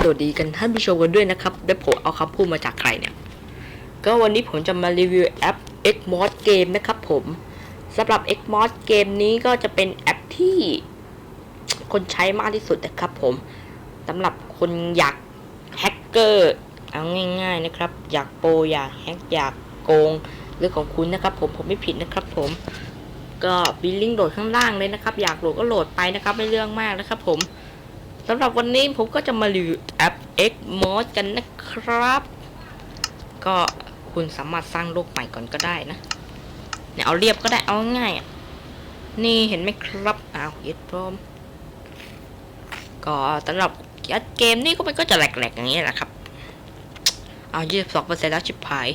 สวัสดีกันท่านผู้ชมกันด้วยนะครับได้ผมเอาคำพูดมาจากใครเนี่ย ก็วันนี้ผมจะมารีวิวแอป Xmod Game นะครับผมสำหรับ Xmod Game นี้ก็จะเป็นแอปที่คนใช้มากที่สุดนะครับผมสำหรับคนอยากแฮกเกอร์เอาง่าย ๆนะครับ อยากโปรอยากแฮกอยากโกงเรื่องของคุณนะครับ ผมผมไม่ผิดนะครับ ผม ก็มีลิงก์โหลดข้างล่างเลยนะครับ อยากโหลดก็โหลดไปนะครับ ไม่เรื่องมากนะครับ ผม สำหรับวันนี้ผมก็จะมารีวิวแอป Xmod กันนะครับ ก็คุณสามารถสร้างโลกใหม่ก่อนก็ได้นะเนี่ยเอาเรียบก็ได้เอาง่ายอะนี่เห็นไหมครับอ้าวยึดพร้อมก็สำหรับเกมนี่ก็มันก็จะแหลกๆอย่างนี้แหละครับ เอา22%แล้วชิบหาย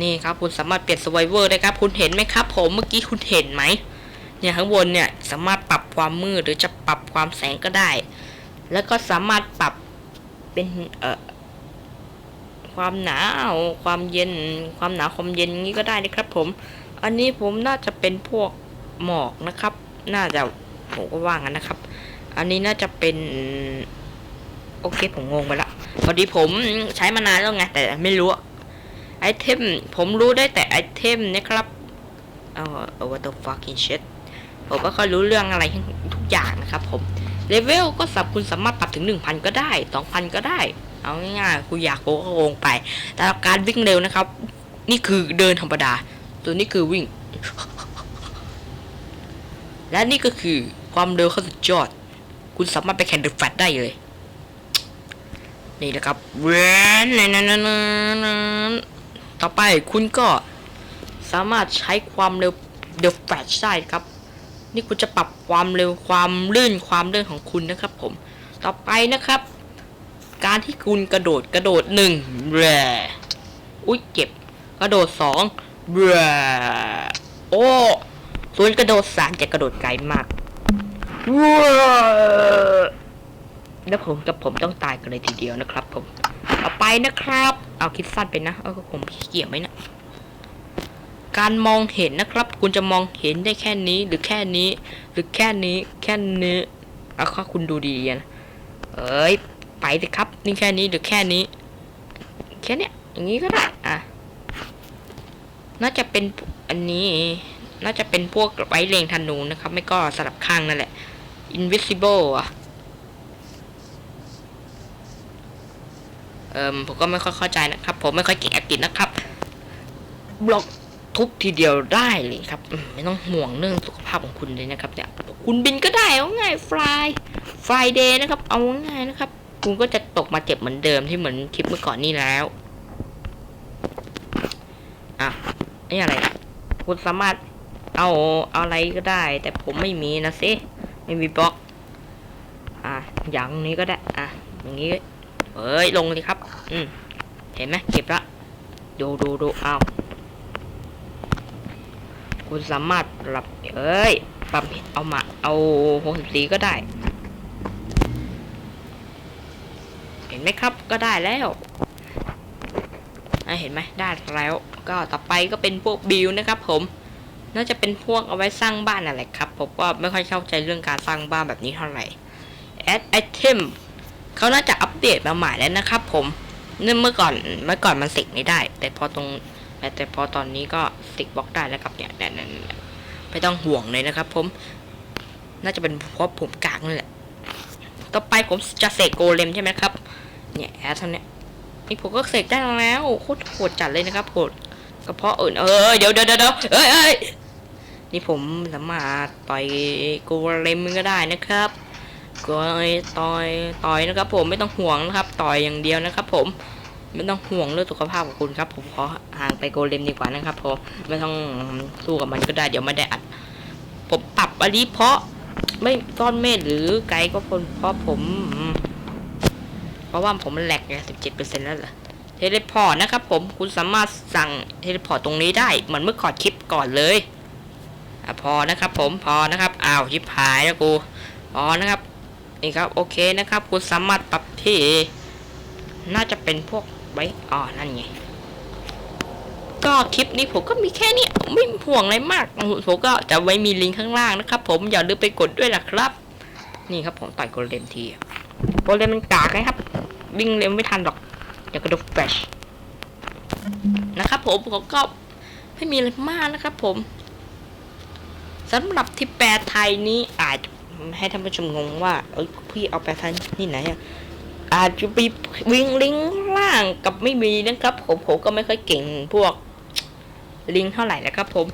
นี่ครับ คุณสามารถเปลี่ยนสไวเวอร์ได้ครับ คุณเห็นไหมครับ ผมเมื่อกี้คุณเห็นไหม เนี่ยข้างบนเนี่ยสามารถปรับความมืดหรือจะปรับความแสงก็ได้ แล้วก็สามารถปรับเป็นเอ่อความหนาวความเย็น ความหนาวความเย็นนี้ก็ได้นะครับ ผม อันนี้ผมน่าจะเป็นพวกหมอกนะครับ น่าจะผมก็ว่างั้นนะครับ อันนี้น่าจะเป็นโอเคผมงงไปละพอดีผมใช้มานานแล้วไงแต่ไม่รู้ไอเทมผมรู้ได้แต่ไอเทมนะครับเอา what the fucking shit ผมก็ค่อยรู้เรื่องอะไรทุกอย่างนะครับผมเลเวลก็สับคุณสามารถปรับถึง 1,000 ก็ได้ 2,000 ก็ได้ เอาง่ายๆคุณอยากโกงก็โกงไป แต่การวิ่งเร็วนะครับ นี่คือเดินธรรมดา ตัวนี้คือวิ่ง และนี่ก็คือความเร็วขั้นสุดยอด คุณสามารถไปแข่งเดอะแฟตได้เลย นี่นะครับเวนต่อไปคุณก็สามารถใช้ความเร็วเดอะแฟตได้ครับ นี่คุณจะปรับความเร็วความลื่นความเลื่อนของคุณนะครับ ผม ต่อไปนะครับ การที่คุณกระโดดกระโดดหนึ่งแร่อุ้ยเจ็บ กระโดดสองแร่โอ้ส่วนกระโดดสามจะกระโดดไกลมากแล้วผมกับผมต้องตายกันเลยทีเดียวนะครับ ผม ต่อไปนะครับ เอาคิดสั้นไปนะ เออผมเกี่ยจไหมนะ การมองเห็นนะครับ คุณจะมองเห็นได้แค่นี้หรือแค่นี้ หรือแค่นี้แค่นี้เอาข้าคุณดูดีๆนะเอ้ยไปสิครับ นี่แค่นี้หรือแค่นี้ แค่เนี้ยอย่างนี้ก็ได้อะน่าจะเป็นอันนี้น่าจะเป็นพวกไว้เลงธนูนะครับ ไม่ก็สลับข้างนั่นแหละ invisible อะเอิมผมก็ไม่ค่อยเข้าใจนะครับ ผมไม่ค่อยเก่งอังกฤษนะครับบล็อก ทุบทีเดียวได้เลยครับ ไม่ต้องห่วงเรื่องสุขภาพของคุณเลยนะครับเนี่ยคุณบินก็ได้เอาง่ายฟลายฟลายเดย์นะครับ เอาง่ายนะครับ คุณก็จะตกมาเจ็บเหมือนเดิมที่เหมือนคลิปเมื่อก่อนนี่แล้วอะนี่อะไร คุณสามารถเอาเอาอะไรก็ได้ แต่ผมไม่มีนะสิไม่มีบล็อก อะอย่างนี้ก็ได้ อะ อย่างนี้เอ้ยลงเลยครับ อืมเห็นไหมเก็บละดูดูดูเอา คุณสามารถปรับเอ้ยปรับเอามาเอาหกสิบสี่ก็ได้ เห็นไหมครับก็ได้แล้วเห็นไหมได้แล้ว ก็ต่อไปก็เป็นพวกบิลนะครับ ผมน่าจะเป็นพวกเอาไว้สร้างบ้านอะไรครับผมก็ไม่ค่อยเข้าใจเรื่องการสร้างบ้านแบบนี้เท่าไหร่ add item เขาน่าจะอัปเดตมาใหม่แล้วนะครับ ผมเนื่องเมื่อก่อนเมื่อก่อนมันเสกไม่ได้ แต่พอตรง แต่แต่พอตอนนี้ก็ติ๊กบล็อกได้แล้วครับเนี่ยเนี่ยเนี่ยไม่ต้องห่วงเลยนะครับ ผม น่าจะเป็นเพราะผมกากนั่แหละ ต่อไปผมจะเสกโกเลมใช่ไหมครับ เนี่ยแอดเท่านี้นี่ผมก็เสกได้แล้วโคตรโหดจัดเลยนะครับโหดก็เพาะเออเออเดี๋ยวเดี๋ยวเดี๋ยวเอ้ยเอ้ยนี่ผมสามารถต่อยโกเลมก็ได้นะครับก็ต่อยต่อยนะครับ ผมไม่ต้องห่วงนะครับ ต่อยอย่างเดียวนะครับ ผม ไม่ต้องห่วงเรื่องสุขภาพของคุณครับ ผมขอห่างไปโกเลมดีกว่านะครับผมไม่ต้องสู้กับมันก็ได้เดี๋ยวไม่ได้อัด ผมปรับอันนี้เพราะไม่ซ่อนเมฆหรือไกด์ก็คนเพราะผม เพราะว่าผมมันแหลกไงสิบเจ็ดเปอร์เซ็นต์แล้วเหรอเทเลพอร์ตนะครับผมคุณสามารถสั่งเทเลพอร์ตตรงนี้ได้เหมือนเมื่อก่อนคลิปก่อนเลยอพอนะครับ ผมพอนะครับอ้าวชิบหายแล้วกูพอนะครับนี่ครับโอเคนะครับ คุณสามารถปรับที่น่าจะเป็นพวก ไว้ อ๋อ นั่นไง ก็คลิปนี้ผมก็มีแค่นี้ไม่ห่วงอะไรมากผมก็จะไว้มีลิงก์ข้างล่างนะครับ ผมอย่าลืมไปกดด้วยล่ะครับ นี่ครับผมต่อยโกลเด้นทีโปรเลนมันกากไงครับ วิ่งเร็วไม่ทันหรอกอย่ากระโดดแฟชนะครับผมผมก็ไม่มีอะไรมากนะครับผมสำหรับที่แปลไทยนี้อาจให้ท่านผู้ชมงงว่าเอ้ยพี่เอาแปลไทยนี่ไหนอะ อาจจะไปวิ่งลิงล่างกับไม่มีนะครับผมผมก็ไม่ค่อยเก่งพวกลิงเท่าไหร่นะครับผม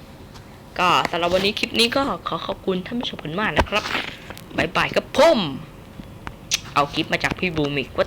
ก็สำหรับวันนี้คลิปนี้ก็ขอขอบคุณท่านผู้ชมกันมากนะครับบายบายครับผม เอาคลิปมาจากพี่บูมิกว่า